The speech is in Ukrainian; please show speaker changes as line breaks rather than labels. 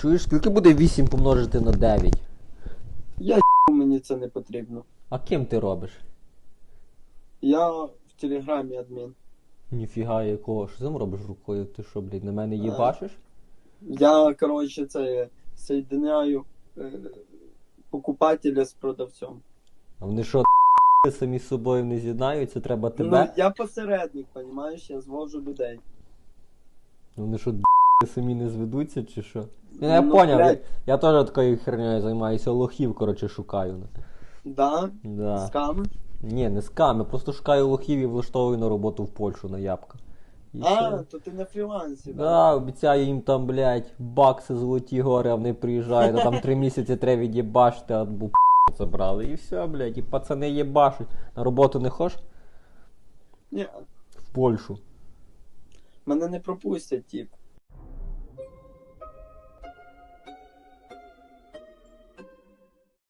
Чуєш, скільки буде 8 помножити на 9?
Я мені це не потрібно.
А ким ти робиш?
Я в телеграмі адмін.
Ніфіга якого, що там робиш рукою? Ти що, блядь, на мене їбашиш?
Я, коротше, це соєдиняю е, покупателя з продавцем.
А вони що, самі з собою не з'єднаються, треба
Ну,
тебе?
я посередник, понімаєш, я звожу людей.
Вони що, самі не зведуться чи що? Ну, я
Ну,
поняв, я,
блядь.
я теж такою хернею займаюся, лохів, коротше, шукаю.
Да?
Да.
Сками?
Ні, не сками, просто шукаю лохів і влаштовую на роботу в Польщу на ябка. І
А,
все.
то ти на фрілансі,
Да, обіцяю їм там, блядь, бакси, золоті гори, а вони приїжджають, а там три місяці треба від'єбашити, а бу забрали. І все, блядь, і пацани їбашуть. На роботу не хочеш?
Ні,
В Польщу.
мене не пропустять, тип.